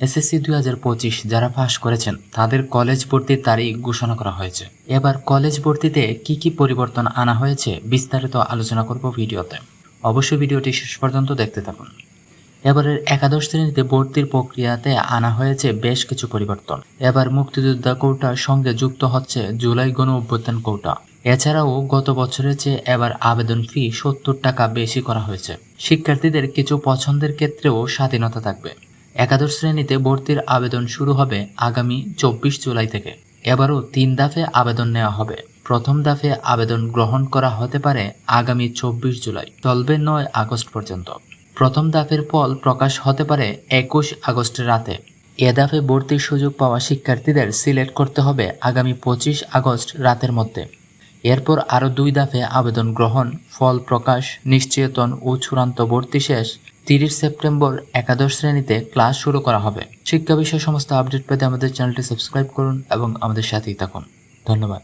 SSC দুই হাজার পঁচিশ যারা পাশ করেছেন, তাদের কলেজ ভর্তির তারিখ ঘোষণা করা হয়েছে। এবার কলেজ ভর্তিতে কি কি পরিবর্তন আনা হয়েছে বিস্তারিত আলোচনা করব ভিডিওতে। অবশ্যই ভিডিওটি শেষ পর্যন্ত দেখতে থাকুন। এবারের একাদশ শ্রেণীতে ভর্তির প্রক্রিয়াতে আনা হয়েছে বেশ কিছু পরিবর্তন। এবার মুক্তিযোদ্ধা কোটার সঙ্গে যুক্ত হচ্ছে জুলাই গণ অভ্যুত্থান কোটা। এছাড়াও গত বছরের চেয়ে এবার আবেদন ফি সত্তর টাকা বেশি করা হয়েছে। শিক্ষার্থীদের কিছু পছন্দের ক্ষেত্রেও স্বাধীনতা থাকবে। একাদশ শ্রেণীতে ভর্তির আবেদন শুরু হবে আগামী চব্বিশ জুলাই থেকে। এবারও তিন দাফে আবেদন নেওয়া হবে। প্রথম দাফে আবেদন গ্রহণ করা হতে পারে আগামী চব্বিশ জুলাই চলবে নয় আগস্ট পর্যন্ত। প্রথম দাফের ফল প্রকাশ হতে পারে একুশ আগস্টের রাতে। এ দাফে ভর্তির সুযোগ পাওয়া শিক্ষার্থীদের সিলেক্ট করতে হবে আগামী পঁচিশ আগস্ট রাতের মধ্যে। এরপর আরও দুই দাফে আবেদন গ্রহণ, ফল প্রকাশ নিশ্চয়তন ও চূড়ান্ত ভর্তি শেষ তিরিশ সেপ্টেম্বর একাদশ শ্রেণীতে ক্লাস শুরু করা হবে। শিক্ষা বিষয়ে সমস্ত আপডেট পেতে আমাদের চ্যানেলটি সাবস্ক্রাইব করুন এবং আমাদের সাথেই থাকুন। ধন্যবাদ।